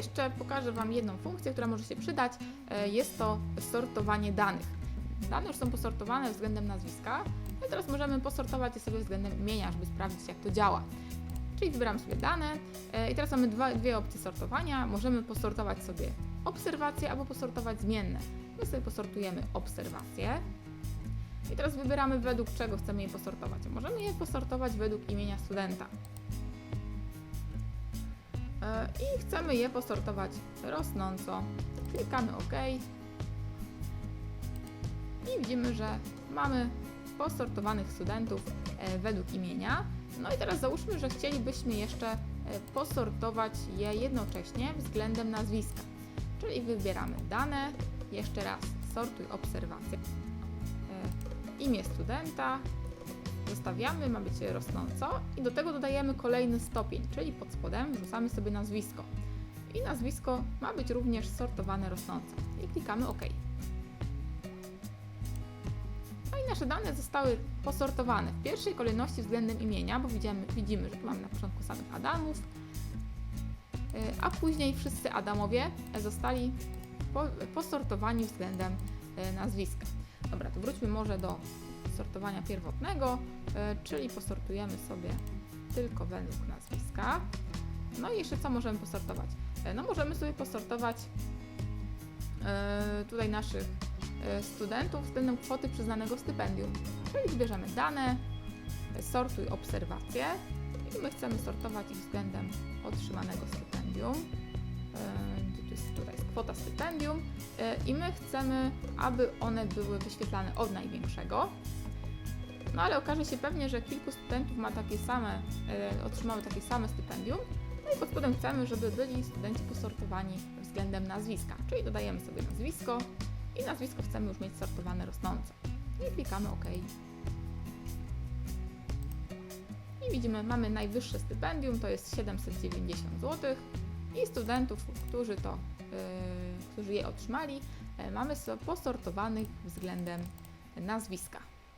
Jeszcze pokażę Wam jedną funkcję, która może się przydać. E, Jest to sortowanie danych. Dane już są posortowane względem nazwiska, i teraz możemy posortować je sobie względem imienia, żeby sprawdzić jak to działa. Czyli wybieram sobie dane e, i teraz mamy dwa, dwie opcje sortowania. Możemy posortować sobie obserwacje albo posortować zmienne. My sobie posortujemy obserwacje. I teraz wybieramy według czego chcemy je posortować. Możemy je posortować według imienia studenta. I chcemy je posortować rosnąco. Klikamy OK. I widzimy, że mamy posortowanych studentów e, według imienia. No i teraz załóżmy, że chcielibyśmy jeszcze e, posortować je jednocześnie względem nazwiska. Czyli wybieramy dane, jeszcze raz sortuj obserwacje, e, imię studenta, zostawiamy, ma być rosnąco i do tego dodajemy kolejny stopień, czyli pod spodem wrzucamy sobie nazwisko. I nazwisko ma być również sortowane rosnąco. I klikamy OK. No i nasze dane zostały posortowane w pierwszej kolejności względem imienia, bo widzimy, widzimy że tu mamy na początku samych Adamów, y, a później wszyscy Adamowie zostali po, posortowani względem y, nazwiska. Dobra, to wróćmy może do sortowania pierwotnego, y, czyli posortujemy sobie tylko według nazwiska. No i jeszcze co możemy posortować? Y, No możemy sobie posortować y, tutaj naszych studentów względem kwoty przyznanego stypendium. Czyli zbierzemy dane, sortuj obserwacje i my chcemy sortować ich względem otrzymanego stypendium. Tu jest, tutaj kwota stypendium i my chcemy, aby one były wyświetlane od największego. No ale okaże się pewnie, że kilku studentów ma takie same, y, otrzymały takie same stypendium. No i pod spodem chcemy, żeby byli studenci posortowani względem nazwiska, czyli dodajemy sobie nazwisko i nazwisko chcemy już mieć sortowane rosnąco. I klikamy OK. I widzimy, mamy najwyższe stypendium, to jest 790 zł i studentów, którzy to, yy, którzy je otrzymali, yy, mamy so- posortowanych względem nazwiska.